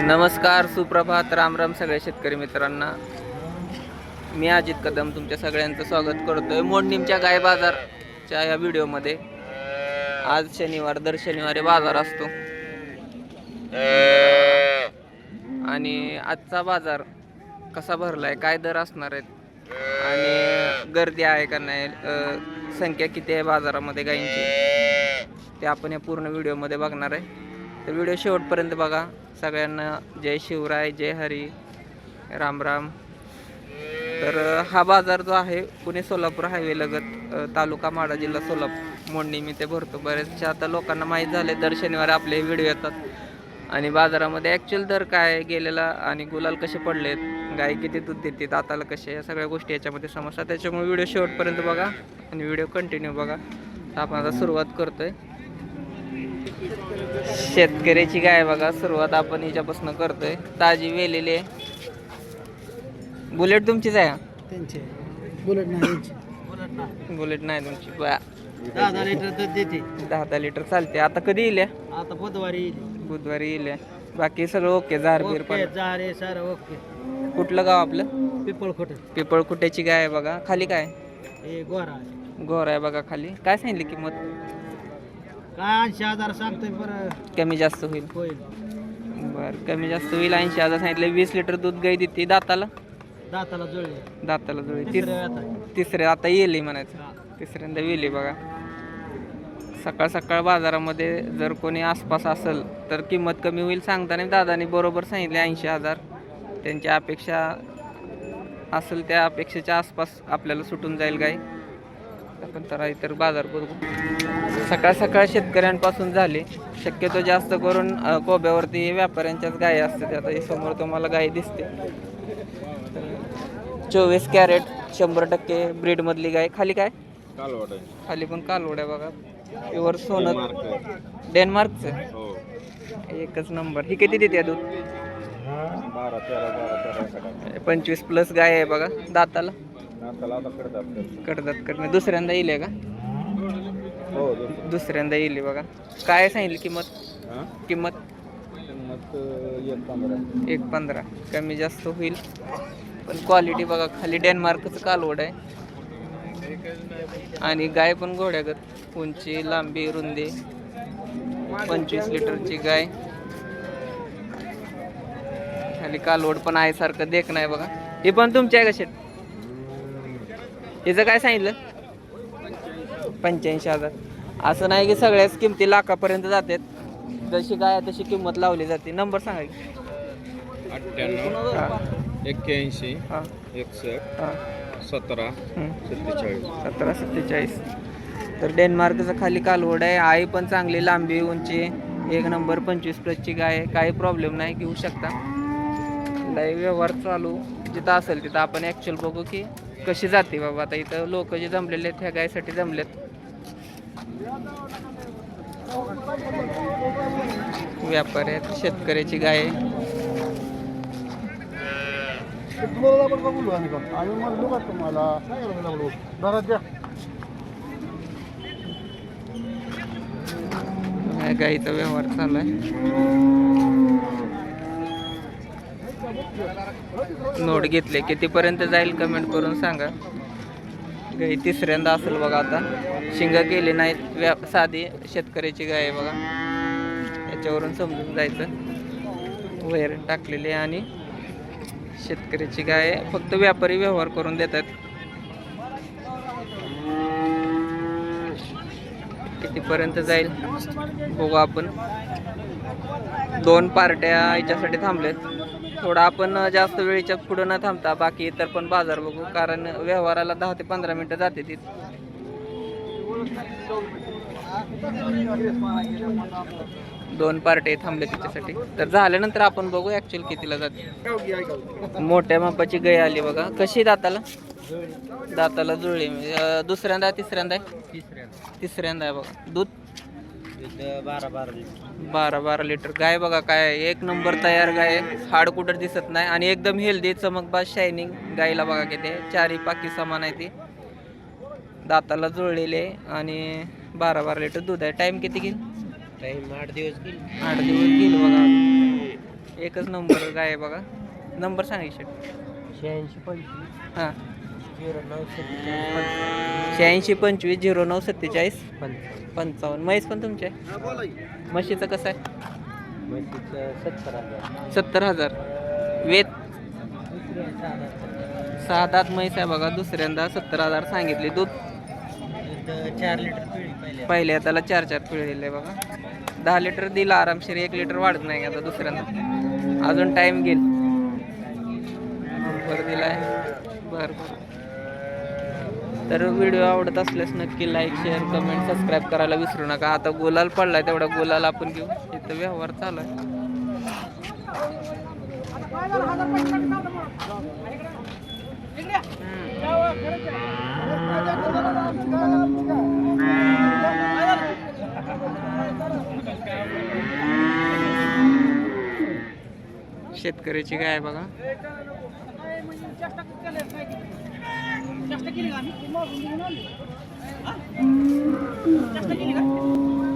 नमस्कार सुप्रभात राम राम सगळ्या शेतकरी मित्रांना. मी अजित कदम तुमच्या सगळ्यांचं स्वागत करतोय. मोडणीमच्या गाय बाजारच्या या व्हिडिओमध्ये. आज शनिवार दर शनिवारी बाजार असतो. आणि आजचा बाजार कसा भरलाय काय दर असणार आहेत आणि गर्दी आहे का नाही संख्या किती आहे बाजारामध्ये गायींची ते आपण या पूर्ण व्हिडिओमध्ये बघणार आहे. तर व्हिडिओ शेवटपर्यंत बघा. सगळ्यांना जय शिवराय जय हरी. राम राम. तर हा बाजार जो आहे पुणे सोलापूर हायवे लगत तालुका माडा जिल्हा सोलापूर. मोडणी मी ते भरतो. बरेचशा आता लोकांना माहीत झाले दर शनिवारी आपले व्हिडिओ येतात. आणि बाजारामध्ये ॲक्च्युअल दर काय गेलेला आणि गुलाल कसे पडलेत गाय किती दूध देते दाताला कसे या सगळ्या गोष्टी याच्यामध्ये समजतात. त्याच्यामुळे व्हिडिओ शेवटपर्यंत बघा आणि व्हिडिओ कंटिन्यू बघा. आपण आता सुरुवात करतोय. शेतकऱ्याची गाय बघा सुरुवात आपण हिच्यापासून करतोय. ताजी वेलेली आहे. बुलेट तुमचीच आहे का? त्यांचे बुलेट नाही बुलेट नाही तुमची. बा. दहा दहा लिटर दूध देते. दहा दहा लिटर चालते. आता कधी येईल? आता बुधवारी येईल. बुधवारी येईल. बाकी सगळं ओके झार बीर ओके पण झारे सर ओके. कुठलं गाव आपलं? पिपळ खोट पिपळकुट्याची गाय आहे बघा. खाली काय? हे गोरा आहे. गोर आहे बघा खाली. काय सांगितली किंमत? काय ऐंशी हजार सांगतोय बरं. कमी जास्त होईल. होईल. बरं कमी जास्त होईल ऐंशी हजार सांगितले वीस लिटर दूध गाई देते दाताला. दाताला जुळले. दाताला जुळी तीस तिसऱ्या वेळात तिसरे आता येईल म्हणायचं. तिसऱ्यांदा येईल बघा. सकाळ सकाळ बाजारामध्ये जर कोणी आसपास असेल तर किंमत कमी होईल. सांगताना दादानी बरोबर सांगितले ऐंशी हजार. त्यांची अपेक्षा असेल त्या अपेक्षेच्या आसपास आपल्याला सुटून जाईल गाय आपण तर इतर बाजार बघू. सकाळ सकाळ शेतकऱ्यांपासून झाले. शक्यतो जास्त करून कोब्यावरती व्यापाऱ्यांच्याच गायी असतात. आता समोर तुम्हाला गाय दिसते. चोवीस कॅरेट शंभर टक्के ब्रीडमधली गाय. खाली काय? खाली पण कालवड आहे बघा. प्युअर सोनं. डेन्मार्कचं? हो. एकच नंबर. ही किती देते दूध? पंचवीस प्लस गाय आहे बघा दाताला. कडदात कडणे दुसऱ्यांदा येईल का? हो दुसऱ्यांदा येईल बघा. काय सांगितली किंमत? किंमत? किंमत एक पंधरा. एक पंधरा. कमी जास्त होईल. पण क्वालिटी बघा खाली डेन्मार्कचं कालवड आहे. आणि गाय पण घोड्यागत. उंची लांबी रुंदी. पंचवीस लिटरची गाय. खाली कालवड पण आहे सारखं देख नाही बघा. हे पण तुमची आहे का शेट हिचं काय सांगितलं? पंच्याऐंशी हजार. असं नाही की सगळ्याच किमती लाखापर्यंत जातात. जशी गाय आहे तशी किंमत लावली जाते. नंबर सांगा की. अठ्ठ्याण्णव एक्क्याऐंशी एकसष्ट सतरा. सत्तेचाळीस. सतरा सत्तेचाळीस. तर डेन्मार्कचं खाली कालवड आहे. आई पण चांगली लांबी उंची एक नंबर पंचवीस प्लसची गाय आहे. काही प्रॉब्लेम नाही. घेऊ शकता. लाईव्ह व्यवहार चालू. जिथं असेल तिथं आपण ॲक्च्युअल बघू की कशी जाते बाबा? आता इथं लोक जे जमलेले आहेत ह्या गायसाठी जमलेत. व्यापारी आहेत शेतकऱ्याची गाय. आहे गाईचा व्यवहार चालू आहे. नोट घेतले. कितीपर्यंत जाईल कमेंट करून सांगा. गाई तिसऱ्यांदा असेल बघा आता. शिंग केली नाहीत. व्या साधी शेतकऱ्याची गाय आहे बघा. याच्यावरून समजून जायचं. वैर टाकलेली आहे आणि शेतकऱ्याची गाय फक्त व्यापारी व्यवहार करून देतात. कितीपर्यंत जाईल? बघू आपण. दोन पार्ट्या याच्यासाठी थांबल्यात थोडं आपण जास्त वेळेच्या पुढं न थांबता बाकी इतर पण बाजार बघू कारण व्यवहाराला दहा ते पंधरा मिनटं जाते तिथं दोन पार्टे थांबले त्याच्यासाठी तर झाल्यानंतर आपण बघू ऍक्च्युअल कितीला जाते. मोठ्या मापाची गय आली बघा. कशी दाताला? दाताला जुळली. म्हणजे, दुसऱ्यांदा तिसऱ्यांदा तिसऱ्यांदा आहे बघा. दूध? बारा बारा लिटर. बारा बारा लिटर. गाय बघा काय एक नंबर तयार गाय. हाड कुठं दिसत नाही. आणि एकदम हेल्दी चमकबाज शायनिंग गायला बघा किती. चारी पाकी समान आहे ती. दाताला जुळलेली आणि बारा बारा लिटर दूध आहे. टाइम किती घेईल टाईम आठ दिवस गेली. आठ दिवस गेल बघा. एकच नंबर गाय बघा. नंबर सांगायचे शहाऐंशी पंचवीस. हां. शहाऐंशी पंचवीस झिरो नऊ सत्तेचाळीस. पंचावन्न. पंचावन्न. म्हैस पण तुमच्या आहे? म्हशीचं कसं आहे? सत्तर हजार. सत्तर हजार. वेत सहा दात म्हैस आहे बघा दुसऱ्यांदा सत्तर हजार सांगितले. दूध? चार लिटर पिळी पहिले पहिल्या त्याला चार चार पिळे दिले बघा. दहा लिटर दिला आरामशीर एक लिटर वाढत नाही आता दुसऱ्यांदा. अजून टाइम घेईल बरं दिलाय. बरं बरं. तर व्हिडिओ आवडत असल्यास नक्की लाईक शेअर कमेंट सबस्क्राईब करायला विसरू नका. आता गुलाल पडलाय तेवढा गुलाल आपण घेऊ. इथं व्यवहार चालू आहे. शेतकऱ्याची काय बघा. केली का